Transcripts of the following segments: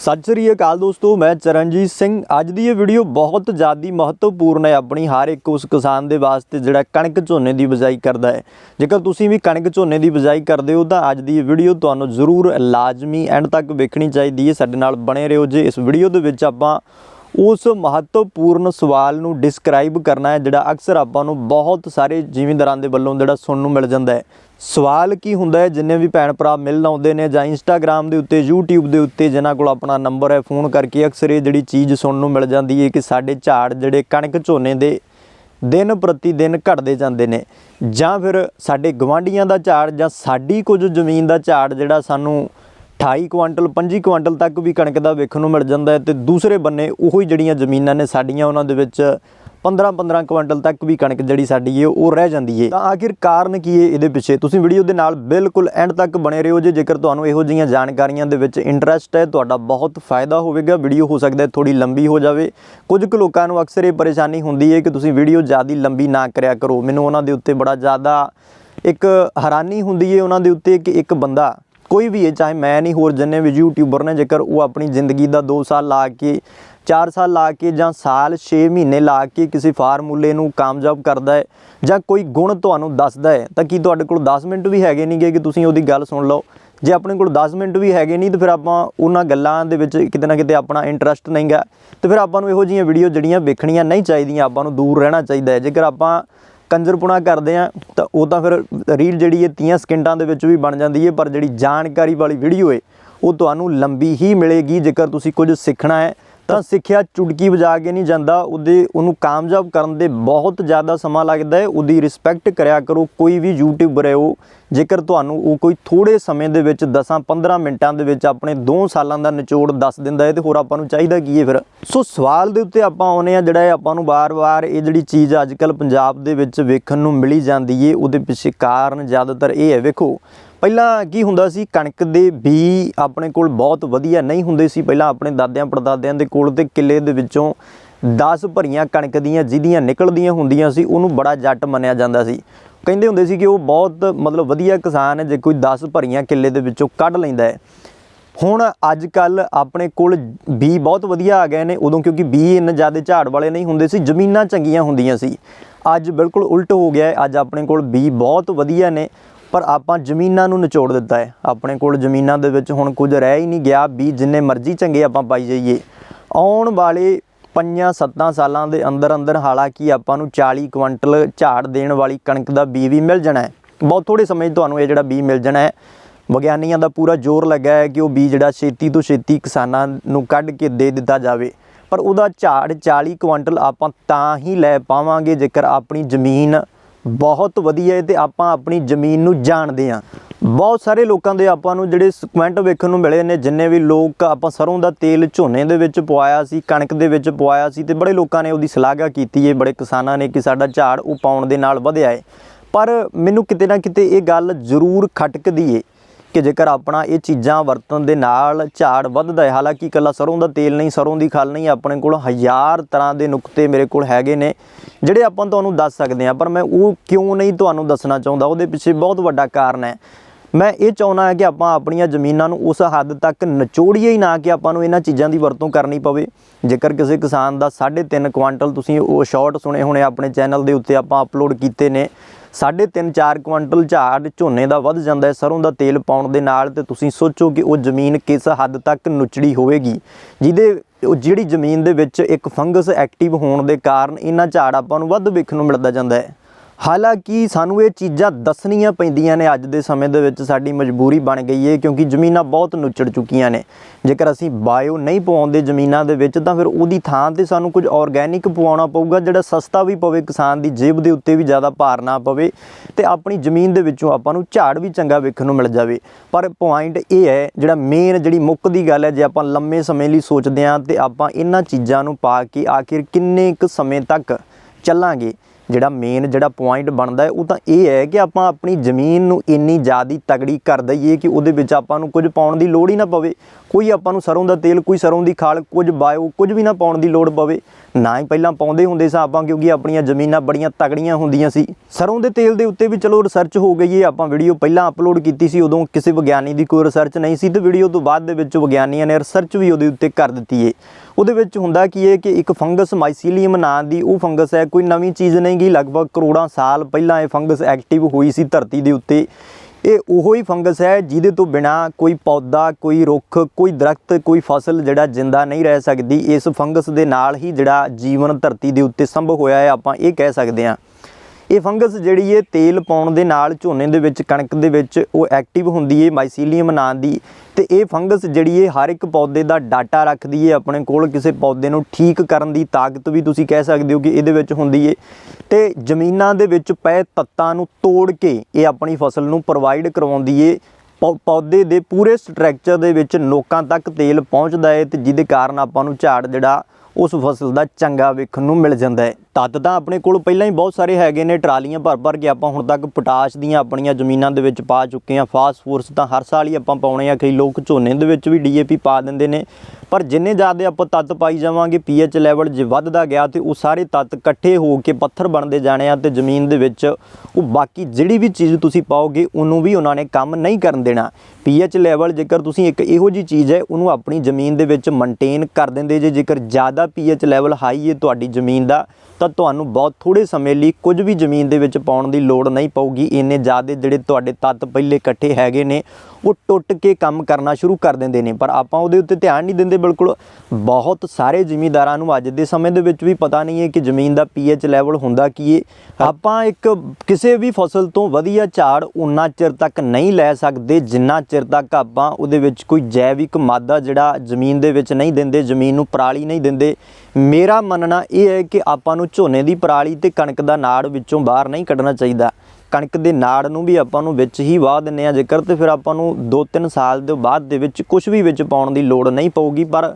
ਸਤਿ ਸ੍ਰੀ ਅਕਾਲ ਦੋਸਤੋ, ਮੈਂ ਚਰਨਜੀਤ ਸਿੰਘ। ਅੱਜ ਦੀ ਇਹ ਵੀਡੀਓ ਬਹੁਤ ਜ਼ਿਆਦਾ ਮਹੱਤਵਪੂਰਨ ਹੈ ਆਪਣੀ, ਹਰ ਇੱਕ ਉਸ ਕਿਸਾਨ ਦੇ ਵਾਸਤੇ ਜਿਹੜਾ ਕਣਕ ਝੋਨੇ ਦੀ ਬਿਜਾਈ ਕਰਦਾ ਹੈ। ਜੇਕਰ ਤੁਸੀਂ ਵੀ ਕਣਕ ਝੋਨੇ ਦੀ ਬਿਜਾਈ ਕਰਦੇ ਹੋ, ਤਾਂ ਅੱਜ ਦੀ ਇਹ ਵੀਡੀਓ ਤੁਹਾਨੂੰ ਜ਼ਰੂਰ ਲਾਜ਼ਮੀ ਐਂਡ ਤੱਕ ਵੇਖਣੀ ਚਾਹੀਦੀ ਹੈ। ਸਾਡੇ ਨਾਲ ਬਣੇ ਰਹੋ ਜੇ ਇਸ ਵੀਡੀਓ ਦੇ ਵਿੱਚ ਆਪਾਂ ਉਸ ਮਹੱਤਵਪੂਰਨ ਸਵਾਲ ਨੂੰ ਡਿਸਕ੍ਰਾਈਬ ਕਰਨਾ ਹੈ, ਜਿਹੜਾ ਅਕਸਰ ਆਪਾਂ ਨੂੰ ਬਹੁਤ ਸਾਰੇ ਜ਼ਿਮੀਂਦਾਰਾਂ ਦੇ ਵੱਲੋਂ ਜਿਹੜਾ ਸੁਣਨ ਨੂੰ ਮਿਲ ਜਾਂਦਾ ਹੈ। ਸਵਾਲ ਕੀ ਹੁੰਦਾ ਹੈ? ਜਿੰਨੇ ਵੀ ਭੈਣ ਭਰਾ ਮਿਲਣ ਆਉਂਦੇ ਨੇ ਜਾਂ ਇੰਸਟਾਗ੍ਰam ਦੇ ਉੱਤੇ, YouTube ਦੇ ਉੱਤੇ, ਜਿਨ੍ਹਾਂ ਕੋਲ ਆਪਣਾ ਨੰਬਰ ਹੈ ਫੋਨ ਕਰਕੇ ਅਕਸਰ ਇਹ ਜਿਹੜੀ ਚੀਜ਼ ਸੁਣਨ ਨੂੰ ਮਿਲ ਜਾਂਦੀ ਹੈ ਕਿ ਸਾਡੇ ਝਾੜ ਜਿਹੜੇ ਕਣਕ ਝੋਨੇ ਦੇ ਦਿਨ ਪ੍ਰਤੀ ਦਿਨ ਘਟਦੇ ਜਾਂਦੇ ਨੇ। ਜਾਂ ਫਿਰ ਸਾਡੇ ਗਵਾਂਡੀਆਂ ਦਾ ਝਾੜ ਜਾਂ ਸਾਡੀ ਕੁਝ ਜ਼ਮੀਨ ਦਾ ਝਾੜ ਜਿਹੜਾ ਸਾਨੂੰ 28 ਕੁਆਂਟਲ 25 ਕੁਆਂਟਲ ਤੱਕ ਵੀ ਕਣਕ ਦਾ ਵੇਖਣ ਨੂੰ ਮਿਲ ਜਾਂਦਾ ਹੈ ਤੇ ਦੂਸਰੇ ਬੰਨੇ ਉਹੀ ਜਿਹੜੀਆਂ ਜ਼ਮੀਨਾਂ ਨੇ ਸਾਡੀਆਂ, ਉਹਨਾਂ ਦੇ ਵਿੱਚ 15 15 ਕੁਇੰਟਲ ਤੱਕ ਵੀ ਕਣਕ ਜਿਹੜੀ ਸਾਡੀ ਹੈ, ਉਹ ਰਹਿ ਜਾਂਦੀ ਹੈ। ਤਾਂ ਆਖਿਰ ਕਾਰਨ ਕੀ ਹੈ ਇਹਦੇ ਪਿੱਛੇ? ਤੁਸੀਂ ਵੀਡੀਓ ਦੇ ਨਾਲ ਬਿਲਕੁਲ ਐਂਡ ਤੱਕ ਬਣੇ ਰਹੋ ਜੇ ਜੇਕਰ ਤੁਹਾਨੂੰ ਇਹੋ ਜਿਹੀਆਂ ਜਾਣਕਾਰੀਆਂ ਦੇ ਵਿੱਚ ਇੰਟਰਸਟ ਹੈ, ਤੁਹਾਡਾ ਬਹੁਤ ਫਾਇਦਾ ਹੋਵੇਗਾ। ਵੀਡੀਓ ਹੋ ਸਕਦਾ ਹੈ ਥੋੜੀ ਲੰਬੀ ਹੋ ਜਾਵੇ। ਕੁਝ ਕੁ ਲੋਕਾਂ ਨੂੰ ਅਕਸਰ ਇਹ ਪਰੇਸ਼ਾਨੀ ਹੁੰਦੀ ਹੈ ਕਿ ਤੁਸੀਂ ਵੀਡੀਓ ਜ਼ਿਆਦਾ ਲੰਬੀ ਨਾ ਕਰਿਆ ਕਰੋ। ਮੈਨੂੰ ਉਹਨਾਂ ਦੇ ਉੱਤੇ ਬੜਾ ਜ਼ਿਆਦਾ ਇੱਕ ਹੈਰਾਨੀ ਹੁੰਦੀ ਹੈ, ਉਹਨਾਂ ਦੇ ਉੱਤੇ ਕਿ ਇੱਕ ਬੰਦਾ ਕੋਈ ਵੀ ਹੈ, ਚਾਹੇ ਮੈਂ ਨਹੀਂ, ਹੋਰ ਜਿੰਨੇ ਵੀ ਯੂਟਿਊਬਰ ਨੇ, ਜੇਕਰ ਉਹ ਆਪਣੀ ਜ਼ਿੰਦਗੀ ਦਾ 2 ਸਾਲ ਲਾ ਕੇ 4 ਸਾਲ ਲਾ ਕੇ ਜਾਂ ਸਾਲ 6 ਮਹੀਨੇ ਲਾ ਕੇ ਕਿਸੇ ਫਾਰਮੂਲੇ ਨੂੰ ਕਾਮਯਾਬ ਕਰਦਾ ਹੈ ਜਾਂ ਕੋਈ ਗੁਣ ਤੁਹਾਨੂੰ ਦੱਸਦਾ ਹੈ, ਤਾਂ ਕੀ ਤੁਹਾਡੇ ਕੋਲ 10 ਮਿੰਟ ਵੀ ਹੈਗੇ ਨਹੀਂਗੇ ਕਿ ਤੁਸੀਂ ਉਹਦੀ ਗੱਲ ਸੁਣ ਲਓ? ਜੇ ਆਪਣੇ ਕੋਲ 10 ਮਿੰਟ ਵੀ ਹੈਗੇ ਨਹੀਂ ਤਾਂ ਫਿਰ ਆਪਾਂ ਉਹਨਾਂ ਗੱਲਾਂ ਦੇ ਵਿੱਚ ਕਿਤੇ ਨਾ ਕਿਤੇ ਆਪਣਾ ਇੰਟਰਸਟ ਨਹੀਂਗਾ। ਤੇ ਫਿਰ ਆਪਾਂ ਨੂੰ ਇਹੋ ਜਿਹੀਆਂ ਵੀਡੀਓ ਜਿਹੜੀਆਂ ਵੇਖਣੀਆਂ ਨਹੀਂ ਚਾਹੀਦੀਆਂ, ਆਪਾਂ ਨੂੰ ਦੂਰ ਰਹਿਣਾ ਚਾਹੀਦਾ ਹੈ। ਜੇਕਰ ਆਪਾਂ ਕੰਜਰਪੁਣਾ ਕਰਦੇ ਆ, ਤਾਂ ਉਹ ਤਾਂ ਫਿਰ ਰੀਲ ਜਿਹੜੀ ਹੈ 30 ਸਕਿੰਟਾਂ ਦੇ ਵਿੱਚ ਵੀ ਬਣ ਜਾਂਦੀ ਹੈ, ਪਰ ਜਿਹੜੀ ਜਾਣਕਾਰੀ ਵਾਲੀ ਵੀਡੀਓ ਹੈ, ਉਹ ਤੁਹਾਨੂੰ ਲੰਬੀ ਹੀ ਮਿਲੇਗੀ। ਜੇਕਰ ਤੁਸੀਂ ਕੁਝ ਸਿੱਖਣਾ ਹੈ ਤਾਂ ਸਿੱਖਿਆ ਚੁਟਕੀ ਵਜਾ ਕੇ ਨਹੀਂ ਜਾਂਦਾ। ਉਹਦੇ, ਉਹਨੂੰ ਕਾਮਯਾਬ ਕਰਨ ਦੇ ਬਹੁਤ ਜ਼ਿਆਦਾ ਸਮਾਂ ਲੱਗਦਾ ਹੈ। ਉਹਦੀ ਰਿਸਪੈਕਟ ਕਰਿਆ ਕਰੋ। ਕੋਈ ਵੀ ਯੂਟਿਊਬਰ ਹੈ ਉਹ ਜੇਕਰ ਤੁਹਾਨੂੰ ਉਹ ਕੋਈ ਥੋੜੇ ਸਮੇਂ ਦੇ ਵਿੱਚ 10-15 ਮਿੰਟਾਂ ਦੇ ਵਿੱਚ ਆਪਣੇ 2 ਸਾਲਾਂ ਦਾ ਨਿਚੋੜ ਦੱਸ ਦਿੰਦਾ ਹੈ ਤੇ ਹੋਰ ਆਪਾਂ ਨੂੰ ਚਾਹੀਦਾ ਕੀ ਹੈ ਫਿਰ? ਸੋ ਸਵਾਲ ਦੇ ਉੱਤੇ ਆਪਾਂ ਆਉਨੇ ਆ ਜਿਹੜਾ ਇਹ ਆਪਾਂ ਨੂੰ ਬਾਰ-ਬਾਰ ਇਹ ਜਿਹੜੀ ਚੀਜ਼ ਅੱਜ ਕੱਲ ਪੰਜਾਬ ਦੇ ਵਿੱਚ ਵੇਖਣ ਨੂੰ ਮਿਲੀ ਜਾਂਦੀ ਏ, ਉਹਦੇ ਪਿੱਛੇ ਕਾਰਨ ਜ਼ਿਆਦਾਤਰ ਇਹ ਹੈ। ਵੇਖੋ ਪਹਿਲਾਂ ਕੀ ਹੁੰਦਾ ਸੀ, ਕਣਕ ਦੇ ਬੀ ਆਪਣੇ ਕੋਲ ਬਹੁਤ ਵਧੀਆ ਨਹੀਂ ਹੁੰਦੇ ਸੀ। ਪਹਿਲਾਂ ਆਪਣੇ ਦਾਦਿਆਂ, ਪੜਦਾਦਿਆਂ ਦੇ ਕੋਲ ਤੇ ਕਿੱਲੇ ਦੇ ਵਿੱਚੋਂ 10 ਭਰੀਆਂ ਕਣਕ ਦੀਆਂ ਜਿਹਦੀਆਂ ਨਿਕਲਦੀਆਂ ਹੁੰਦੀਆਂ ਸੀ, ਉਹਨੂੰ ਬੜਾ ਜੱਟ ਮੰਨਿਆ ਜਾਂਦਾ ਸੀ। ਕਹਿੰਦੇ ਹੁੰਦੇ ਸੀ ਕਿ ਉਹ ਬਹੁਤ ਮਤਲਬ ਵਧੀਆ ਕਿਸਾਨ ਹੈ, ਜੇ ਕੋਈ 10 ਭਰੀਆਂ ਕਿੱਲੇ ਦੇ ਵਿੱਚੋਂ ਕੱਢ ਲੈਂਦਾ ਹੈ। ਹੁਣ ਅੱਜ ਕੱਲ ਆਪਣੇ ਕੋਲ ਬੀ ਬਹੁਤ ਵਧੀਆ ਆ ਗਏ ਨੇ, ਉਦੋਂ ਕਿਉਂਕਿ ਬੀ ਇੰਨੇ ਜ਼ਿਆਦਾ ਝਾੜ ਵਾਲੇ ਨਹੀਂ ਹੁੰਦੇ ਸੀ, ਜ਼ਮੀਨਾਂ ਚੰਗੀਆਂ ਹੁੰਦੀਆਂ ਸੀ। ਅੱਜ ਬਿਲਕੁਲ ਉਲਟ ਹੋ ਗਿਆ ਹੈ, ਅੱਜ ਆਪਣੇ ਕੋਲ ਬੀ ਬਹੁਤ ਵਧੀਆ ਨੇ। ਪਰ ਆਪਾਂ ਜ਼ਮੀਨਾਂ ਨੂੰ ਨਿਚੋੜ ਦਿੱਤਾ ਹੈ। ਆਪਣੇ ਕੋਲ ਜ਼ਮੀਨਾਂ ਦੇ ਵਿੱਚ ਹੁਣ ਕੁਝ ਰਹਿ ਹੀ ਨਹੀਂ ਗਿਆ ਬੀ ਜਿੰਨੇ ਮਰਜ਼ੀ ਚੰਗੇ ਆਪਾਂ ਪਾਈ ਜਾਈਏ। ਆਉਣ ਵਾਲੇ ਪੰਜਾਂ ਸੱਤਾਂ ਸਾਲਾਂ ਦੇ ਅੰਦਰ ਅੰਦਰ ਹਾਲਾਂਕਿ ਆਪਾਂ ਨੂੰ 40 ਕੁਇੰਟਲ ਝਾੜ ਦੇਣ ਵਾਲੀ ਕਣਕ ਦਾ ਬੀ ਵੀ ਮਿਲ ਜਾਣਾ ਹੈ। ਬਹੁਤ ਥੋੜੇ ਸਮੇਂ 'ਚ ਤੁਹਾਨੂੰ ਇਹ ਜਿਹੜਾ ਬੀ ਮਿਲ ਜਾਣਾ ਹੈ। ਵਿਗਿਆਨੀਆਂ ਦਾ ਪੂਰਾ ਜ਼ੋਰ ਲੱਗਾ ਹੈ ਕਿ ਉਹ ਬੀ ਜਿਹੜਾ ਛੇਤੀ ਤੋਂ ਛੇਤੀ ਕਿਸਾਨਾਂ ਨੂੰ ਕੱਢ ਕੇ ਦੇ ਦਿੱਤਾ ਜਾਵੇ। ਪਰ ਉਹਦਾ ਝਾੜ 40 ਕੁਇੰਟਲ ਆਪਾਂ ਤਾਂ ਹੀ ਲੈ ਪਾਵਾਂਗੇ ਜੇਕਰ ਆਪਣੀ ਜ਼ਮੀਨ ਬਹੁਤ ਵਧੀਆ ਹੈ ਤੇ ਆਪਾਂ ਆਪਣੀ ਜ਼ਮੀਨ ਨੂੰ ਜਾਣਦੇ ਹਾਂ। ਬਹੁਤ ਸਾਰੇ ਲੋਕਾਂ ਦੇ ਆਪਾਂ ਨੂੰ ਜਿਹੜੇ ਕਮੈਂਟ ਵੇਖਣ ਨੂੰ ਮਿਲੇ ਨੇ, ਜਿੰਨੇ ਵੀ ਲੋਕ ਆਪਾਂ ਸਰੋਂ ਦਾ ਤੇਲ ਝੋਨੇ ਦੇ ਵਿੱਚ ਪਵਾਇਆ ਸੀ, ਕਣਕ ਦੇ ਵਿੱਚ ਪਵਾਇਆ ਸੀ ਤੇ ਬੜੇ ਲੋਕਾਂ ਨੇ ਉਹਦੀ ਸ਼ਲਾਘਾ ਕੀਤੀ ਹੈ, ਬੜੇ ਕਿਸਾਨਾਂ ਨੇ ਕਿ ਸਾਡਾ ਝਾੜ ਉਹ ਪਾਉਣ ਦੇ ਨਾਲ ਵਧਿਆ ਹੈ। ਪਰ ਮੈਨੂੰ ਕਿਤੇ ਨਾ ਕਿਤੇ ਇਹ ਗੱਲ ਜ਼ਰੂਰ ਖਟਕਦੀ ਏ ਕਿ ਜੇਕਰ ਆਪਣਾ ਇਹ ਚੀਜ਼ਾਂ ਵਰਤਣ ਦੇ ਨਾਲ ਝਾੜ ਵੱਧਦਾ ਹੈ, ਹਾਲਾਂਕਿ ਇਕੱਲਾ ਸਰੋਂ ਦਾ ਤੇਲ ਨਹੀਂ, ਸਰੋਂ ਦੀ ਖਲ ਨਹੀਂ, ਆਪਣੇ ਕੋਲ ਹਜ਼ਾਰ ਤਰ੍ਹਾਂ ਦੇ ਨੁਕਤੇ ਮੇਰੇ ਕੋਲ ਹੈਗੇ ਨੇ, ਜਿਹੜੇ ਆਪਾਂ ਤੁਹਾਨੂੰ ਦੱਸ ਸਕਦੇ ਹਾਂ। ਪਰ ਮੈਂ ਉਹ ਕਿਉਂ ਨਹੀਂ ਤੁਹਾਨੂੰ ਦੱਸਣਾ ਚਾਹੁੰਦਾ? ਉਹਦੇ ਪਿੱਛੇ ਬਹੁਤ ਵੱਡਾ ਕਾਰਨ ਹੈ। ਮੈਂ ਇਹ ਚਾਹੁੰਦਾ ਹਾਂ ਕਿ ਆਪਾਂ ਆਪਣੀਆਂ ਜ਼ਮੀਨਾਂ ਨੂੰ ਉਸ ਹੱਦ ਤੱਕ ਨਚੋੜੀਏ ਹੀ ਨਾ ਕਿ ਆਪਾਂ ਨੂੰ ਇਹਨਾਂ ਚੀਜ਼ਾਂ ਦੀ ਵਰਤੋਂ ਕਰਨੀ ਪਵੇ। ਜੇਕਰ ਕਿਸੇ ਕਿਸਾਨ ਦਾ 3.5 ਕੁਆਂਟਲ ਤੁਸੀਂ ਉਹ ਸ਼ਾਰਟ ਸੁਣੇ ਹੋਣੇ ਆਪਣੇ ਚੈਨਲ ਦੇ ਉੱਤੇ ਆਪਾਂ ਅਪਲੋਡ ਕੀਤੇ ਨੇ 3.5 4 ਕੁਆਂਟਲ ਝਾੜ ਝੋਨੇ ਦਾ ਵੱਧ ਜਾਂਦਾ ਹੈ। ਸਰੋਂ ਦਾ ਤੇਲ ਪਾਉਣ ਦੇ ਨਾਲ ਤੇ ਤੁਸੀਂ ਸੋਚੋ ਕਿ ਉਹ ਜ਼ਮੀਨ ਕਿਸ ਹੱਦ ਤੱਕ ਨੁਚੜੀ ਹੋਵੇਗੀ। ਜਿਹਦੇ ਉਹ ਜਿਹੜੀ ਜ਼ਮੀਨ ਦੇ ਵਿੱਚ ਇੱਕ ਫੰਗਸ ਐਕਟਿਵ ਹੋਣ ਦੇ ਕਾਰਨ ਇਹਨਾਂ ਝਾੜ ਆਪਾਂ ਨੂੰ ਵੱਧ ਵੇਖਣ ਨੂੰ ਮਿਲਦਾ ਜਾਂਦਾ ਹੈ। ਹਾਲਾਂਕਿ ਸਾਨੂੰ ਇਹ ਚੀਜ਼ਾਂ ਦੱਸਣੀਆਂ ਪੈਂਦੀਆਂ ਨੇ ਅੱਜ ਦੇ ਸਮੇਂ ਦੇ ਵਿੱਚ ਸਾਡੀ ਮਜਬੂਰੀ ਬਣ ਗਈ ਹੈ ਕਿਉਂਕਿ ਜ਼ਮੀਨਾਂ ਬਹੁਤ ਨੁੱਚੜ ਚੁੱਕੀਆਂ ਨੇ। ਜੇਕਰ ਅਸੀਂ ਬਾਇਓ ਨਹੀਂ ਪਵਾਉਂਦੇ ਜ਼ਮੀਨਾਂ ਦੇ ਵਿੱਚ, ਤਾਂ ਫਿਰ ਉਹਦੀ ਥਾਂ ਤੇ ਸਾਨੂੰ ਕੁਝ ਆਰਗੈਨਿਕ ਪਵਾਉਣਾ ਪਊਗਾ, ਜਿਹੜਾ ਸਸਤਾ ਵੀ ਪਵੇ, ਕਿਸਾਨ ਦੀ ਜੇਬ ਦੇ ਉੱਤੇ ਵੀ ਜ਼ਿਆਦਾ ਭਾਰ ਨਾ ਪਵੇ ਤੇ ਆਪਣੀ ਜ਼ਮੀਨ ਦੇ ਵਿੱਚੋਂ ਆਪਾਂ ਨੂੰ ਝਾੜ ਵੀ ਚੰਗਾ ਵੇਖਣ ਨੂੰ ਮਿਲ ਜਾਵੇ। ਪਰ ਪੁਆਇੰਟ ਇਹ ਹੈ, ਜਿਹੜਾ ਮੇਨ ਜਿਹੜੀ ਮੁੱਕ ਦੀ ਗੱਲ ਹੈ, ਜੇ ਆਪਾਂ ਲੰਮੇ ਸਮੇਂ ਲਈ ਸੋਚਦੇ ਹਾਂ ਤੇ ਆਪਾਂ ਇਹਨਾਂ ਚੀਜ਼ਾਂ ਨੂੰ ਪਾ ਕੇ ਆਖਿਰ ਕਿੰਨੇ ਕੁ ਸਮੇਂ ਤੱਕ ਚੱਲਾਂਗੇ। ਜਿਹੜਾ ਮੇਨ ਜਿਹੜਾ ਪੁਆਇੰਟ ਬਣਦਾ ਹੈ, ਉਹ ਤਾਂ ਇਹ ਹੈ ਕਿ ਆਪਾਂ ਆਪਣੀ ਜ਼ਮੀਨ ਨੂੰ ਇੰਨੀ ਜ਼ਿਆਦੀ ਤਗੜੀ ਕਰ ਦਈਏ ਕਿ ਉਹਦੇ ਵਿੱਚ ਆਪਾਂ ਨੂੰ ਕੁਝ ਪਾਉਣ ਦੀ ਲੋੜ ਹੀ ਨਾ ਪਵੇ। ਕੋਈ ਆਪਾਂ ਨੂੰ ਸਰੋਂ ਦਾ ਤੇਲ, ਕੋਈ ਸਰੋਂ ਦੀ ਖਾਲ, ਕੁਝ ਬਾਇਓ ਕੁਝ ਵੀ ਨਾ ਪਾਉਣ ਦੀ ਲੋੜ ਪਵੇ। ਨਾ ਹੀ ਪਹਿਲਾਂ ਪਾਉਂਦੇ ਹੁੰਦੇ ਸਾਂ ਆਪਾਂ, ਕਿਉਂਕਿ ਆਪਣੀਆਂ ਜ਼ਮੀਨਾਂ ਬੜੀਆਂ ਤਗੜੀਆਂ ਹੁੰਦੀਆਂ ਸੀ। ਸਰੋਂ ਦੇ ਤੇਲ ਦੇ ਉੱਤੇ ਵੀ ਚਲੋ ਰਿਸਰਚ ਹੋ ਗਈ ਹੈ ਆਪਾਂ ਵੀਡੀਓ ਪਹਿਲਾਂ ਅਪਲੋਡ ਕੀਤੀ ਸੀ, ਉਦੋਂ ਕਿਸੇ ਵਿਗਿਆਨੀ ਦੀ ਕੋਈ ਰਿਸਰਚ ਨਹੀਂ ਸੀ, ਤੇ ਵੀਡੀਓ ਤੋਂ ਬਾਅਦ ਦੇ ਵਿੱਚ ਵਿਗਿਆਨੀਆਂ ਨੇ ਰਿਸਰਚ ਵੀ ਉਹਦੇ ਉੱਤੇ ਕਰ ਦਿੱਤੀ ਹੈ ਉਹਦੇ ਵਿੱਚ ਹੁੰਦਾ ਕੀ ਹੈ ਕਿ ਇੱਕ ਫੰਗਸ ਮਾਈਸੀਲੀਅਮ ਨਾਂ ਦੀ ਉਹ ਫੰਗਸ ਹੈ, ਕੋਈ ਨਵੀਂ ਚੀਜ਼ ਨਹੀਂ ਗੀ, ਲਗਭਗ ਕਰੋੜਾਂ ਸਾਲ ਪਹਿਲਾਂ ਇਹ ਫੰਗਸ ਐਕਟਿਵ ਹੋਈ ਸੀ ਧਰਤੀ ਦੇ ਉੱਤੇ। ਇਹ ਉਹੋ ਹੀ ਫੰਗਸ ਹੈ ਜਿਹਦੇ ਤੋਂ ਬਿਨਾ ਕੋਈ ਪੌਦਾ, ਕੋਈ ਰੁੱਖ, ਕੋਈ ਦਰਖਤ, ਕੋਈ ਫਸਲ ਜਿਹੜਾ ਜਿੰਦਾ ਨਹੀਂ ਰਹਿ ਸਕਦੀ। ਇਸ ਫੰਗਸ ਦੇ ਨਾਲ ਹੀ ਜਿਹੜਾ ਜੀਵਨ ਧਰਤੀ ਦੇ ਉੱਤੇ ਸੰਭਵ ਹੋਇਆ ਹੈ, ਆਪਾਂ ਇਹ ਕਹਿ ਸਕਦੇ ਹਾਂ। ਇਹ ਫੰਗਸ ਜਿਹੜੀ ਹੈ ਤੇਲ ਪਾਉਣ ਦੇ ਨਾਲ ਝੋਨੇ ਦੇ ਵਿੱਚ, ਕਣਕ ਦੇ ਵਿੱਚ ਉਹ ਐਕਟਿਵ ਹੁੰਦੀ ਹੈ ਮਾਈਸੀਲੀਅਮ ਨਾਂ ਦੀ। ਤੇ ਇਹ ਫੰਗਸ ਜਿਹੜੀ ਹੈ ਹਰ ਇੱਕ ਪੌਦੇ ਦਾ ਡਾਟਾ ਰੱਖਦੀ ਹੈ ਆਪਣੇ ਕੋਲ ਕਿਸੇ ਪੌਦੇ ਨੂੰ ਠੀਕ ਕਰਨ ਦੀ ਤਾਕਤ ਵੀ ਤੁਸੀਂ ਕਹਿ ਸਕਦੇ ਹੋ ਕਿ ਇਹਦੇ ਵਿੱਚ ਹੁੰਦੀ ਹੈ ਤੇ ਜ਼ਮੀਨਾਂ ਦੇ ਵਿੱਚ ਪਏ ਤੱਤਾਂ ਨੂੰ ਤੋੜ ਕੇ ਇਹ ਆਪਣੀ ਫਸਲ ਨੂੰ ਪ੍ਰੋਵਾਈਡ ਕਰਵਾਉਂਦੀ ਹੈ ਪੌ- ਪੌਦੇ ਦੇ ਪੂਰੇ ਸਟਰਕਚਰ ਦੇ ਵਿੱਚ ਨੋਕਾਂ ਤੱਕ ਤੇਲ ਪਹੁੰਚਦਾ ਹੈ ਤੇ ਜਿਹਦੇ ਕਾਰਨ ਆਪਾਂ ਨੂੰ ਝਾੜ ਜਿਹੜਾ ਉਸ ਫਸਲ ਦਾ ਚੰਗਾ ਵੇਖਣ ਨੂੰ ਮਿਲ ਜਾਂਦਾ ਹੈ। ਤੱਤ ਤਾਂ ਆਪਣੇ ਕੋਲ ਪਹਿਲਾਂ ਹੀ ਬਹੁਤ ਸਾਰੇ ਹੈਗੇ ਨੇ, ਟਰਾਲੀਆਂ ਭਰ ਭਰ ਕੇ ਆਪਾਂ ਹੁਣ ਤੱਕ ਪੋਟਾਸ਼ ਦੀਆਂ ਆਪਣੀਆਂ ਜ਼ਮੀਨਾਂ ਦੇ ਵਿੱਚ ਪਾ ਚੁੱਕੇ ਹਾਂ ਫਾਸਫੋਰਸ ਤਾਂ ਹਰ ਸਾਲ ਹੀ ਆਪਾਂ ਪਾਉਣੇ ਆ, ਕਈ ਲੋਕ ਝੋਨੇ ਦੇ ਵਿੱਚ ਵੀ ਡੀਏਪੀ ਪਾ ਦਿੰਦੇ ਨੇ। ਪਰ ਜਿੰਨੇ ਜ਼ਿਆਦਾ ਆਪਾਂ ਤੱਤ ਪਾਈ ਜਾਵਾਂਗੇ ਪੀਐਚ ਲੈਵਲ ਜੇ ਵੱਧਦਾ ਗਿਆ ਤੇ ਉਹ ਸਾਰੇ ਤੱਤ ਇਕੱਠੇ ਹੋ ਕੇ ਪੱਥਰ ਬਣਦੇ ਜਾਣੇ ਆ ਤੇ ਜ਼ਮੀਨ ਦੇ ਵਿੱਚ ਉਹ ਬਾਕੀ ਜਿਹੜੀ ਵੀ ਚੀਜ਼ ਤੁਸੀਂ ਪਾਓਗੇ, ਉਹਨੂੰ ਵੀ ਉਹਨਾਂ ਨੇ ਕੰਮ ਨਹੀਂ ਕਰਨ ਦੇਣਾ। ਪੀਐਚ ਲੈਵਲ ਜੇਕਰ ਤੁਸੀਂ ਇੱਕ ਇਹੋ ਜੀ ਚੀਜ਼ ਹੈ, ਉਹਨੂੰ ਆਪਣੀ ਜ਼ਮੀਨ ਦੇ ਵਿੱਚ ਮੇਨਟੇਨ ਕਰ ਦਿੰਦੇ ਜੇ, ਜੇਕਰ ਜ਼ਿਆਦਾ ਪੀਐਚ ਲੈਵਲ ਹਾਈ ਹੈ ਤੁਹਾਡੀ ਜ਼ਮੀਨ ਦਾ ਤਾਂ ਤੁਹਾਨੂੰ ਬਹੁਤ ਥੋੜੇ ਸਮੇਂ ਲਈ ਕੁਝ ਵੀ ਜ਼ਮੀਨ ਦੇ ਵਿੱਚ ਪਾਉਣ ਦੀ ਲੋੜ ਨਹੀਂ ਪਊਗੀ। ਇੰਨੇ ਜ਼ਿਆਦਾ ਜਿਹੜੇ ਤੁਹਾਡੇ ਤੱਤ ਪਹਿਲੇ ਇਕੱਠੇ ਹੈਗੇ ਨੇ, ਉਹ ਟੁੱਟ ਕੇ ਕੰਮ ਕਰਨਾ ਸ਼ੁਰੂ ਕਰ ਦਿੰਦੇ ਨੇ। ਪਰ ਆਪਾਂ ਉਹਦੇ ਉੱਤੇ ਧਿਆਨ ਨਹੀਂ ਦਿੰਦੇ ਬਿਲਕੁਲ। ਬਹੁਤ ਸਾਰੇ ਜ਼ਿਮੀਂਦਾਰਾਂ ਨੂੰ ਅੱਜ ਦੇ ਸਮੇਂ ਦੇ ਵਿੱਚ ਵੀ ਪਤਾ ਨਹੀਂ ਹੈ ਕਿ ਜ਼ਮੀਨ ਦਾ ਪੀਐਚ ਲੈਵਲ ਹੁੰਦਾ ਕੀ ਹੈ ਆਪਾਂ ਇੱਕ ਕਿਸੇ ਵੀ ਫਸਲ ਤੋਂ ਵਧੀਆ ਝਾੜ ਉਨਾ ਚਿਰ ਤੱਕ ਨਹੀਂ ਲੈ ਸਕਦੇ, ਜਿੰਨਾ ਚਿਰ ਤੱਕ ਆਪਾਂ ਉਹਦੇ ਵਿੱਚ ਕੋਈ ਜੈਵਿਕ ਮਾਦਾ ਜਿਹੜਾ ਜ਼ਮੀਨ ਦੇ ਵਿੱਚ ਨਹੀਂ ਦਿੰਦੇ, ਜ਼ਮੀਨ ਨੂੰ ਪਰਾਲੀ ਨਹੀਂ ਦਿੰਦੇ। ਮੇਰਾ ਮੰਨਣਾ ਇਹ ਹੈ ਕਿ ਆਪਾਂ ਨੂੰ ਝੋਨੇ ਦੀ ਪਰਾਲੀ ਤੇ ਕਣਕ ਦਾ ਨਾੜ ਵਿੱਚੋਂ ਬਾਹਰ ਨਹੀਂ ਕੱਢਣਾ ਚਾਹੀਦਾ। ਕਣਕ ਦੇ ਨਾੜ ਨੂੰ ਵੀ ਆਪਾਂ ਨੂੰ ਵਿੱਚ ਹੀ ਵਾਹ ਦਿੰਨੇ ਆ ਜੇਕਰ ਤੇ ਫਿਰ ਆਪਾਂ ਨੂੰ 2-3 ਸਾਲ ਦੇ ਬਾਅਦ ਦੇ ਵਿੱਚ ਕੁਝ ਵੀ ਵਿੱਚ ਪਾਉਣ ਦੀ ਲੋੜ ਨਹੀਂ ਪਊਗੀ। ਪਰ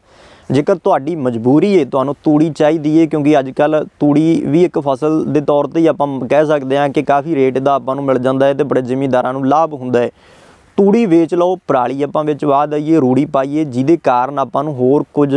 ਜੇਕਰ ਤੁਹਾਡੀ ਮਜਬੂਰੀ ਹੈ, ਤੁਹਾਨੂੰ ਤੂੜੀ ਚਾਹੀਦੀ ਹੈ ਕਿਉਂਕਿ ਅੱਜ ਕੱਲ ਤੂੜੀ ਵੀ ਇੱਕ ਫਸਲ ਦੇ ਤੌਰ ਤੇ ਹੀ ਆਪਾਂ ਕਹਿ ਸਕਦੇ ਹਾਂ ਕਿ ਕਾਫੀ ਰੇਟ ਦਾ ਆਪਾਂ ਨੂੰ ਮਿਲ ਜਾਂਦਾ ਹੈ ਤੇ ਬੜੇ ਜ਼ਿਮੀਂਦਾਰਾਂ ਨੂੰ ਲਾਭ ਹੁੰਦਾ ਹੈ। ਤੂੜੀ ਵੇਚ ਲਓ, ਪਰਾਲੀ ਆਪਾਂ ਵਿੱਚ ਵਾਹ ਦਈਏ, ਰੂੜੀ ਪਾਈਏ, ਜਿਹਦੇ ਕਾਰਨ ਆਪਾਂ ਨੂੰ ਹੋਰ ਕੁਝ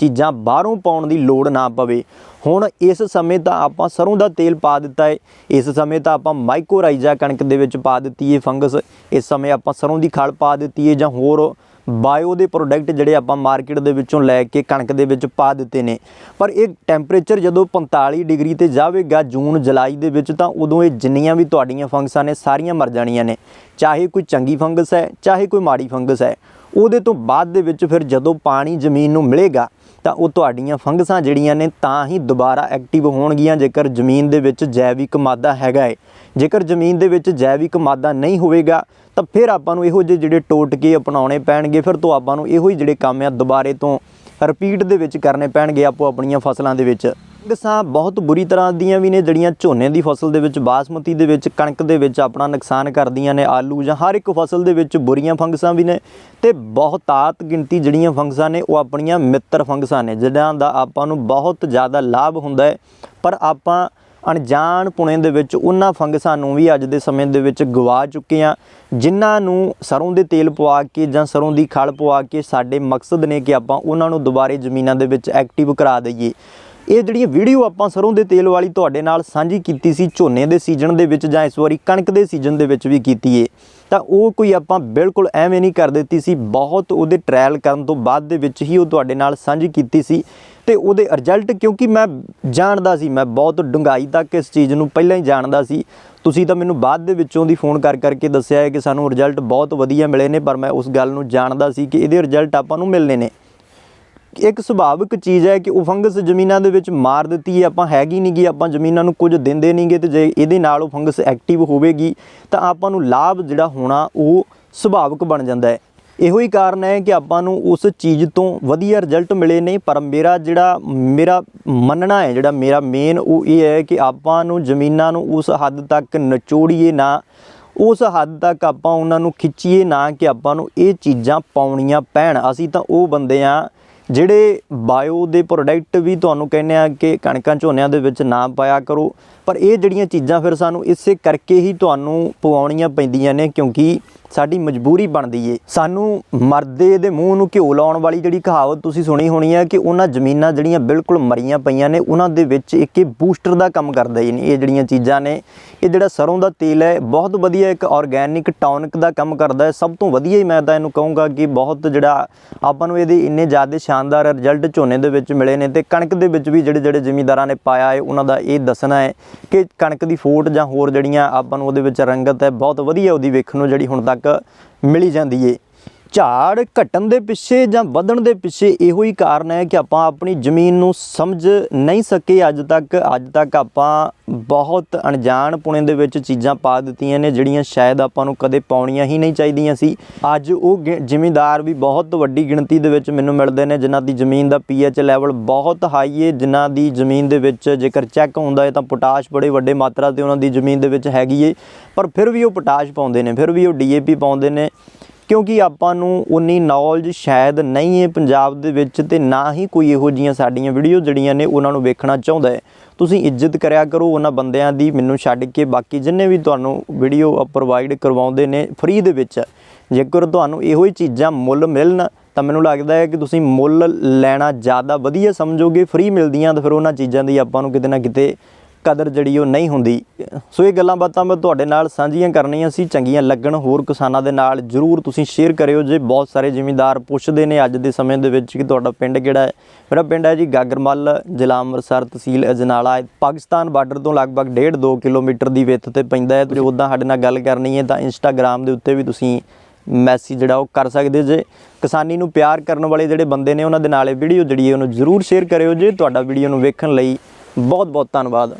ਚੀਜ਼ਾਂ ਬਾਹਰੋਂ ਪਾਉਣ ਦੀ ਲੋੜ ਨਾ ਪਵੇ। ਹੁਣ ਇਸ ਸਮੇਂ ਤਾਂ ਆਪਾਂ ਸਰੋਂ ਦਾ ਤੇਲ ਪਾ ਦਿੱਤਾ ਹੈ ਇਸ ਸਮੇਂ ਤਾਂ ਆਪਾਂ ਮਾਈਕੋਰਾਈਜ਼ਾ ਕਣਕ ਦੇ ਵਿੱਚ ਪਾ ਦਿੱਤੀ ਹੈ ਫੰਗਸ। ਇਸ ਸਮੇਂ ਆਪਾਂ ਸਰੋਂ ਦੀ ਖਲ ਪਾ ਦਿੱਤੀ ਹੈ ਜਾਂ ਹੋਰ ਬਾਇਓ ਦੇ ਪ੍ਰੋਡਕਟ ਜਿਹੜੇ ਆਪਾਂ ਮਾਰਕੀਟ ਦੇ ਵਿੱਚੋਂ ਲੈ ਕੇ ਕਣਕ ਦੇ ਵਿੱਚ ਪਾ ਦਿੱਤੇ ਨੇ। ਪਰ ਇਹ ਟੈਂਪਰੇਚਰ ਜਦੋਂ 45 ਡਿਗਰੀ ਤੇ ਜਾਵੇਗਾ ਜੂਨ, ਜੁਲਾਈ ਦੇ ਵਿੱਚ ਤਾਂ ਉਦੋਂ ਇਹ ਜਿੰਨੀਆਂ ਵੀ ਤੁਹਾਡੀਆਂ ਫੰਗਸਾਂ ਨੇ ਸਾਰੀਆਂ ਮਰ ਜਾਣੀਆਂ ਨੇ। ਚਾਹੇ ਕੋਈ ਚੰਗੀ ਫੰਗਸ ਹੈ, ਚਾਹੇ ਕੋਈ ਮਾੜੀ ਫੰਗਸ ਹੈ। ਉਹਦੇ ਤੋਂ ਬਾਅਦ ਦੇ ਵਿੱਚ ਫਿਰ ਜਦੋਂ ਪਾਣੀ ਜ਼ਮੀਨ ਨੂੰ ਮਿਲੇਗਾ ਤਾਂ ਉਹ ਤੁਹਾਡੀਆਂ ਫੰਗਸਾਂ ਜਿਹੜੀਆਂ ਨੇ ਤਾਂ ਹੀ ਦੁਬਾਰਾ ਐਕਟਿਵ ਹੋਣਗੀਆਂ ਜੇਕਰ ਜ਼ਮੀਨ ਦੇ ਵਿੱਚ ਜੈਵਿਕ ਮਾਦਾ ਹੈਗਾ ਹੈ ਜੇਕਰ ਜ਼ਮੀਨ ਦੇ ਵਿੱਚ ਜੈਵਿਕ ਮਾਦਾ ਨਹੀਂ ਹੋਵੇਗਾ, ਤਾਂ ਫਿਰ ਆਪਾਂ ਨੂੰ ਇਹੋ ਜਿਹੇ ਜਿਹੜੇ ਟੋਟਕੇ ਅਪਣਾਉਣੇ ਪੈਣਗੇ, ਫਿਰ ਤੋਂ ਆਪਾਂ ਨੂੰ ਇਹੋ ਹੀ ਜਿਹੜੇ ਕੰਮ ਆ ਦੁਬਾਰੇ ਤੋਂ ਰਿਪੀਟ ਦੇ ਵਿੱਚ ਕਰਨੇ ਪੈਣਗੇ ਆਪੋ ਆਪਣੀਆਂ ਫਸਲਾਂ ਦੇ ਵਿੱਚ। ਫੰਗਸਾਂ ਬਹੁਤ ਬੁਰੀ ਤਰ੍ਹਾਂ ਦੀਆਂ ਵੀ ਨੇ ਜਿਹੜੀਆਂ ਝੋਨੇ ਦੀ ਫਸਲ ਦੇ ਵਿੱਚ, ਬਾਸਮਤੀ ਦੇ ਵਿੱਚ, ਕਣਕ ਦੇ ਵਿੱਚ ਆਪਣਾ ਨੁਕਸਾਨ ਕਰਦੀਆਂ ਨੇ ਆਲੂ ਜਾਂ ਹਰ ਇੱਕ ਫਸਲ ਦੇ ਵਿੱਚ ਬੁਰੀਆਂ ਫੰਗਸਾਂ ਵੀ ਨੇ ਤੇ ਬਹੁਤਾਤ ਗਿਣਤੀ ਜਿਹੜੀਆਂ ਫੰਗਸਾਂ ਨੇ ਉਹ ਆਪਣੀਆਂ ਮਿੱਤਰ ਫੰਗਸਾਂ ਨੇ, ਜਿਹਨਾਂ ਦਾ ਆਪਾਂ ਨੂੰ ਬਹੁਤ ਜ਼ਿਆਦਾ ਲਾਭ ਹੁੰਦਾ ਹੈ। ਪਰ ਆਪਾਂ ਅਣਜਾਣ ਪੁਣੇ ਦੇ ਵਿੱਚ ਉਹਨਾਂ ਫੰਗਸਾਂ ਨੂੰ ਵੀ ਅੱਜ ਦੇ ਸਮੇਂ ਦੇ ਵਿੱਚ ਗਵਾ ਚੁੱਕੇ ਆ ਜਿਨ੍ਹਾਂ ਨੂੰ ਸਰੋਂ ਦੇ ਤੇਲ ਪਵਾ ਕੇ ਜਾਂ ਸਰੋਂ ਦੀ ਖਲ ਪਵਾ ਕੇ ਸਾਡੇ ਮਕਸਦ ਨੇ ਕਿ ਆਪਾਂ ਉਹਨਾਂ ਨੂੰ ਦੁਬਾਰੇ ਜ਼ਮੀਨਾਂ ਦੇ ਵਿੱਚ ਐਕਟਿਵ ਕਰਾ ਦਈਏ। ਇਹ ਜਿਹੜੀਆਂ ਵੀਡੀਓ ਆਪਾਂ ਸਰੋਂ ਦੇ ਤੇਲ ਵਾਲੀ ਤੁਹਾਡੇ ਨਾਲ ਸਾਂਝੀ ਕੀਤੀ ਸੀ, ਝੋਨੇ ਦੇ ਸੀਜ਼ਨ ਦੇ ਵਿੱਚ ਜਾਂ ਇਸ ਵਾਰੀ ਕਣਕ ਦੇ ਸੀਜ਼ਨ ਦੇ ਵਿੱਚ ਵੀ ਕੀਤੀ ਏ, ਤਾਂ ਉਹ ਕੋਈ ਆਪਾਂ ਬਿਲਕੁਲ ਐਵੇਂ ਨਹੀਂ ਕਰ ਦਿੱਤੀ ਸੀ, ਬਹੁਤ ਉਹਦੇ ਟ੍ਰਾਇਲ ਕਰਨ ਤੋਂ ਬਾਅਦ ਦੇ ਵਿੱਚ ਹੀ ਉਹ ਤੁਹਾਡੇ ਨਾਲ ਸਾਂਝੀ ਕੀਤੀ ਸੀ ਤੇ ਉਹਦੇ ਰਿਜ਼ਲਟ ਕਿਉਂਕਿ ਮੈਂ ਜਾਣਦਾ ਸੀ, ਮੈਂ ਬਹੁਤ ਡੂੰਘਾਈ ਤੱਕ ਇਸ ਚੀਜ਼ ਨੂੰ ਪਹਿਲਾਂ ਹੀ ਜਾਣਦਾ ਸੀ। ਤੁਸੀਂ ਤਾਂ ਮੈਨੂੰ ਬਾਅਦ ਦੇ ਵਿੱਚੋਂ ਦੀ ਫੋਨ ਕਰ ਕਰਕੇ ਦੱਸਿਆ ਹੈ ਕਿ ਸਾਨੂੰ ਰਿਜ਼ਲਟ ਬਹੁਤ ਵਧੀਆ ਮਿਲੇ ਨੇ, ਪਰ ਮੈਂ ਉਸ ਗੱਲ ਨੂੰ ਜਾਣਦਾ ਸੀ ਕਿ ਇਹਦੇ ਰਿਜ਼ਲਟ ਆਪਾਂ ਨੂੰ ਮਿਲਨੇ ਨੇ। ਇੱਕ ਸੁਭਾਵਿਕ ਚੀਜ਼ ਹੈ ਕਿ ਉਹ ਫੰਗਸ ਜ਼ਮੀਨਾਂ ਦੇ ਵਿੱਚ ਮਾਰ ਦਿੱਤੀ ਹੈ, ਆਪਾਂ ਹੈਗੀ ਨਹੀਂ ਗੀ, ਆਪਾਂ ਜ਼ਮੀਨਾਂ ਨੂੰ ਕੁਝ ਦਿੰਦੇ ਨਹੀਂਗੇ ਤੇ ਜੇ ਇਹਦੇ ਨਾਲ ਉਹ ਫੰਗਸ ਐਕਟਿਵ ਹੋਵੇਗੀ, ਤਾਂ ਆਪਾਂ ਨੂੰ ਲਾਭ ਜਿਹੜਾ ਹੋਣਾ ਉਹ ਸੁਭਾਵਿਕ ਬਣ ਜਾਂਦਾ ਹੈ। ਇਹੋ ਹੀ ਕਾਰਨ ਹੈ ਕਿ ਆਪਾਂ ਨੂੰ ਉਸ ਚੀਜ਼ ਤੋਂ ਵਧੀਆ ਰਿਜ਼ਲਟ ਮਿਲੇ ਨੇ, ਪਰ ਮੇਰਾ ਜਿਹੜਾ, ਮੇਰਾ ਮੰਨਣਾ ਹੈ, ਜਿਹੜਾ ਮੇਰਾ ਮੇਨ ਉਹ ਇਹ ਹੈ ਕਿ ਆਪਾਂ ਨੂੰ ਜ਼ਮੀਨਾਂ ਨੂੰ ਉਸ ਹੱਦ ਤੱਕ ਨਚੋੜੀਏ ਨਾ, ਉਸ ਹੱਦ ਤੱਕ ਆਪਾਂ ਉਹਨਾਂ ਨੂੰ ਖਿੱਚੀਏ ਨਾ ਕਿ ਆਪਾਂ ਨੂੰ ਇਹ ਚੀਜ਼ਾਂ ਪਾਉਣੀਆਂ ਪੈਣ। ਅਸੀਂ ਤਾਂ ਉਹ ਬੰਦੇ ਆ ਜਿਹੜੇ ਬਾਇਓ ਦੇ ਪ੍ਰੋਡਕਟ ਵੀ ਤੁਹਾਨੂੰ ਕਹਿੰਦੇ ਆ ਕਿ ਕਣਕਾਂ ਝੋਨਿਆਂ ਦੇ ਵਿੱਚ ਨਾ ਪਾਇਆ ਕਰੋ, ਪਰ ਇਹ ਜਿਹੜੀਆਂ ਚੀਜ਼ਾਂ ਫਿਰ ਸਾਨੂੰ ਇਸੇ ਕਰਕੇ ਹੀ ਤੁਹਾਨੂੰ ਪਵਾਉਣੀਆਂ ਪੈਂਦੀਆਂ ਨੇ ਕਿਉਂਕਿ ਸਾਡੀ ਮਜਬੂਰੀ ਬਣਦੀ ਏ। ਸਾਨੂੰ ਮਰਦੇ ਦੇ ਮੂੰਹ ਨੂੰ ਘਿਓ ਲਾਉਣ ਵਾਲੀ ਜਿਹੜੀ ਕਹਾਵਤ ਤੁਸੀਂ ਸੁਣੀ ਹੋਣੀ ਹੈ ਕਿ ਉਹਨਾਂ ਜ਼ਮੀਨਾਂ ਜਿਹੜੀਆਂ ਬਿਲਕੁਲ ਮਰੀਆਂ ਪਈਆਂ ਨੇ, ਉਹਨਾਂ ਦੇ ਵਿੱਚ ਇੱਕ ਇਹ ਬੂਸਟਰ ਦਾ ਕੰਮ ਕਰਦਾ ਹੀ ਨੇ। ਇਹ ਜਿਹੜੀਆਂ ਚੀਜ਼ਾਂ ਨੇ, ਇਹ ਜਿਹੜਾ ਸਰੋਂ ਦਾ ਤੇਲ ਹੈ, ਬਹੁਤ ਵਧੀਆ ਇੱਕ ਆਰਗੈਨਿਕ ਟੌਨਿਕ ਦਾ ਕੰਮ ਕਰਦਾ ਹੈ। ਸਭ ਤੋਂ ਵਧੀਆ ਹੀ ਮੈਂ ਤਾਂ ਇਹਨੂੰ ਕਹੂੰਗਾ ਕਿ ਬਹੁਤ ਜਿਹੜਾ ਆਪਾਂ ਨੂੰ ਇਹਦੇ ਇੰਨੇ ਜ਼ਿਆਦਾ ਸ਼ਾਨਦਾਰ ਰਿਜ਼ਲਟ ਝੋਨੇ ਦੇ ਵਿੱਚ ਮਿਲੇ ਨੇ ਤੇ ਕਣਕ ਦੇ ਵਿੱਚ ਵੀ ਜਿਹੜੇ ਜਿਹੜੇ ਜ਼ਿਮੀਂਦਾਰਾਂ ਨੇ ਪਾਇਆ ਹੈ, ਉਹਨਾਂ ਦਾ ਇਹ ਦੱਸਣਾ ਹੈ ਕਿ ਕਣਕ ਦੀ ਫੋਟ ਜਾਂ ਹੋਰ ਜਿਹੜੀਆਂ ਆਪਾਂ ਨੂੰ ਉਹਦੇ ਵਿੱਚ ਰੰਗਤ ਹੈ, ਬਹੁਤ ਵਧੀਆ ਉਹਦੀ ਵੇਖਣ ਨੂੰ ਜਿਹੜੀ ਹੁਣ ਤੱਕ ਮਿਲੀ ਜਾਂਦੀ ਏ ਝਾੜ ਘਟਣ ਦੇ ਪਿੱਛੇ ਜਾਂ ਵਧਣ ਦੇ ਪਿੱਛੇ ਇਹੋ ਹੀ ਕਾਰਨ ਹੈ ਕਿ ਆਪਾਂ ਆਪਣੀ ਜ਼ਮੀਨ ਨੂੰ ਸਮਝ ਨਹੀਂ ਸਕੇ। ਅੱਜ ਤੱਕ ਅੱਜ ਤੱਕ ਆਪਾਂ ਬਹੁਤ ਅਣਜਾਣ ਪੁਣੇ ਦੇ ਵਿੱਚ ਚੀਜ਼ਾਂ ਪਾ ਦਿੱਤੀਆਂ ਨੇ, ਜਿਹੜੀਆਂ ਸ਼ਾਇਦ ਆਪਾਂ ਨੂੰ ਕਦੇ ਪਾਉਣੀਆਂ ਹੀ ਨਹੀਂ ਚਾਹੀਦੀਆਂ ਸੀ। ਅੱਜ ਉਹ ਗਿ- ਜ਼ਿਮੀਂਦਾਰ ਵੀ ਬਹੁਤ ਵੱਡੀ ਗਿਣਤੀ ਦੇ ਵਿੱਚ ਮੈਨੂੰ ਮਿਲਦੇ ਨੇ, ਜਿਨ੍ਹਾਂ ਦੀ ਜ਼ਮੀਨ ਦਾ ਪੀਐਚ ਲੈਵਲ ਬਹੁਤ ਹਾਈ ਹੈ ਜਿਨ੍ਹਾਂ ਦੀ ਜ਼ਮੀਨ ਦੇ ਵਿੱਚ ਜੇਕਰ ਚੈੱਕ ਹੁੰਦਾ ਹੈ ਤਾਂ ਪੋਟਾਸ਼ ਬੜੇ ਵੱਡੇ ਮਾਤਰਾ ਤੇ ਉਹਨਾਂ ਦੀ ਜ਼ਮੀਨ ਦੇ ਵਿੱਚ ਹੈਗੀ ਏ। ਪਰ ਫਿਰ ਵੀ ਉਹ ਪੋਟਾਸ਼ ਪਾਉਂਦੇ ਨੇ, ਫਿਰ ਵੀ ਉਹ ਡੀਏਪੀ ਪਾਉਂਦੇ ਨੇ। ਕਿਉਂਕਿ ਆਪਾਂ ਨੂੰ ਉਨੀ ਨੌਲੇਜ ਸ਼ਾਇਦ ਨਹੀਂ ਹੈ ਪੰਜਾਬ ਦੇ ਵਿੱਚ ਤੇ ਨਾ ਹੀ ਕੋਈ ਇਹੋ ਜੀਆਂ ਸਾਡੀਆਂ ਵੀਡੀਓ ਜਿਹੜੀਆਂ ਨੇ ਉਹਨਾਂ ਨੂੰ ਵੇਖਣਾ ਚਾਹੁੰਦਾ ਹੈ। ਤੁਸੀਂ ਇੱਜ਼ਤ ਕਰਿਆ ਕਰੋ ਉਹਨਾਂ ਬੰਦਿਆਂ ਦੀ, ਮੈਨੂੰ ਛੱਡ ਕੇ ਬਾਕੀ ਜਿੰਨੇ ਵੀ ਤੁਹਾਨੂੰ ਵੀਡੀਓ ਪ੍ਰੋਵਾਈਡ ਕਰਵਾਉਂਦੇ ਨੇ ਫ੍ਰੀ ਦੇ ਵਿੱਚ। ਜੇਕਰ ਤੁਹਾਨੂੰ ਇਹੋ ਹੀ ਚੀਜ਼ਾਂ ਮੁੱਲ ਮਿਲਣ, ਤਾਂ ਮੈਨੂੰ ਲੱਗਦਾ ਹੈ ਕਿ ਤੁਸੀਂ ਮੁੱਲ ਲੈਣਾ ਜ਼ਿਆਦਾ ਵਧੀਆ ਸਮਝੋਗੇ ਫ੍ਰੀ ਮਿਲਦੀਆਂ ਤਾਂ ਫਿਰ ਉਹਨਾਂ ਚੀਜ਼ਾਂ ਦੀ ਆਪਾਂ ਨੂੰ ਕਿਤੇ ਨਾ ਕਿਤੇ ਕਦਰ ਜਿਹੜੀ ਉਹ ਨਹੀਂ ਹੁੰਦੀ। ਸੋ ਇਹ ਗੱਲਾਂ ਬਾਤਾਂ ਮੈਂ ਤੁਹਾਡੇ ਨਾਲ ਸਾਂਝੀਆਂ ਕਰਨੀਆਂ ਸੀ। ਚੰਗੀਆਂ ਲੱਗਣ ਹੋਰ ਕਿਸਾਨਾਂ ਦੇ ਨਾਲ ਜਰੂਰ ਤੁਸੀਂ ਸ਼ੇਅਰ ਕਰਿਓ। ਜੇ ਬਹੁਤ ਸਾਰੇ ਜ਼ਿਮੀਂਦਾਰ ਪੁੱਛਦੇ ਨੇ ਅੱਜ ਦੇ ਸਮੇਂ ਦੇ ਵਿੱਚ ਕਿ ਤੁਹਾਡਾ ਪਿੰਡ ਕਿਹੜਾ ਹੈ। ਮੇਰਾ ਪਿੰਡ ਹੈ ਜੀ ਗਾਗਰਮੱਲ, ਜ਼ਿਲ੍ਹਾ ਅੰਮ੍ਰਿਤਸਰ ਤਹਿਸੀਲ ਅਜਨਾਲਾ। ਪਾਕਿਸਤਾਨ ਬਾਰਡਰ ਤੋਂ ਲਗਭਗ 1.5 2 ਕਿਲੋਮੀਟਰ ਦੀ ਵਿੱਥ ਤੇ ਪੈਂਦਾ ਹੈ। ਤੁਸੀਂ ਉਦਾਂ ਸਾਡੇ ਨਾਲ ਗੱਲ ਕਰਨੀ ਹੈ ਤਾਂ ਇੰਸਟਾਗ੍ਰam ਦੇ ਉੱਤੇ ਵੀ ਤੁਸੀਂ ਮੈਸੇਜ ਜਿਹੜਾ ਉਹ ਕਰ ਸਕਦੇ ਜੇ। ਕਿਸਾਨੀ ਨੂੰ ਪਿਆਰ ਕਰਨ ਵਾਲੇ ਜਿਹੜੇ ਬੰਦੇ ਨੇ, ਉਹਨਾਂ ਦੇ ਨਾਲ ਇਹ ਵੀਡੀਓ ਜਿਹੜੀ ਹੈ ਉਹਨੂੰ ਜਰੂਰ ਸ਼ੇਅਰ ਕਰਿਓ ਜੇ ਤੁਹਾਡਾ ਵੀਡੀਓ ਨੂੰ ਵੇਖਣ ਲਈ ਬਹੁਤ ਬਹੁਤ ਧੰਨਵਾਦ।